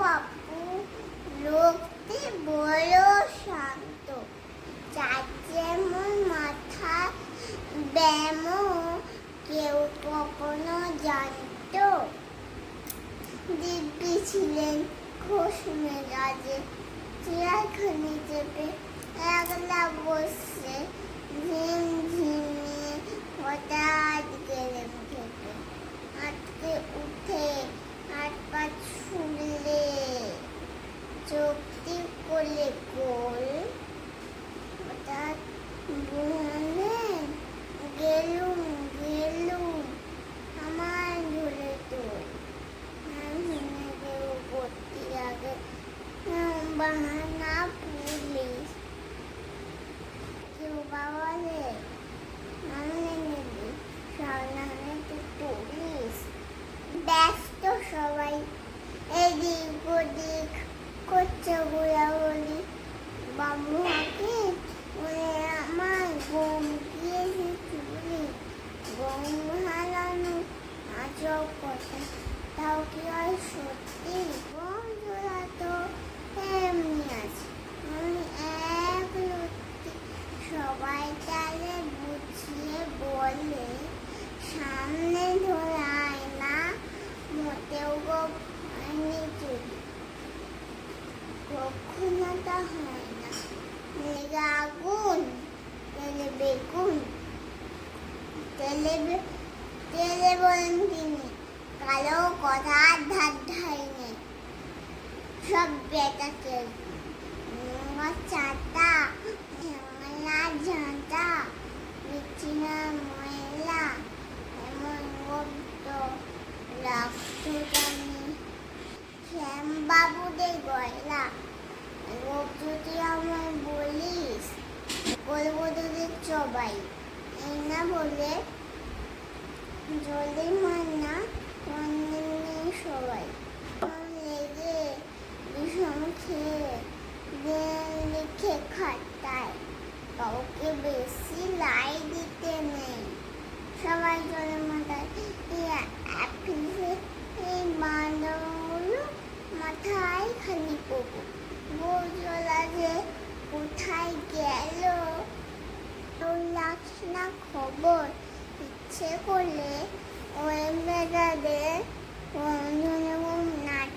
বাপু, লোকটি বড় শান্ত। যার যেমন মাথা ব্যায়ামও কেউ কখনো জানতো। দিব্যি ছিলেন ঘোষ মেজাজে। চেয়ারখানি চেপে একলা বসে ঝিম বাহানা পুলিশ কেউ সামনে তো পুলিশ ব্যস্ত সবাই এদিক ওদিক করছে ঘোরাঘুরি বাবু আগে ওরে আমার গম গিয়েছে চুরি গম হারানো আজব কথা তাও কি হয় সত্যি গম জোড়া বলে সামনে না মোটেও চুরি। হয় না। আগুন তেলে বেগুন, তেলে তেলে বলেন তিনি কালো কথা ধার ধারি সব বেটাকে নোংরা চাটা ঝামেলা শ্যামবাবুদের গয়লা রোগ যদি আমায় বলিস, বলব তোদের সবাই। এই না বলে জলে মান্না মনে নেই সবাই। লেগে বিষম খেয়ে লিখে খাটায়। কাউকে বেশি লাই দিতে নেই। সবাই জলে মাথায় তোর না খবর ইচ্ছে করলে এবং নাচি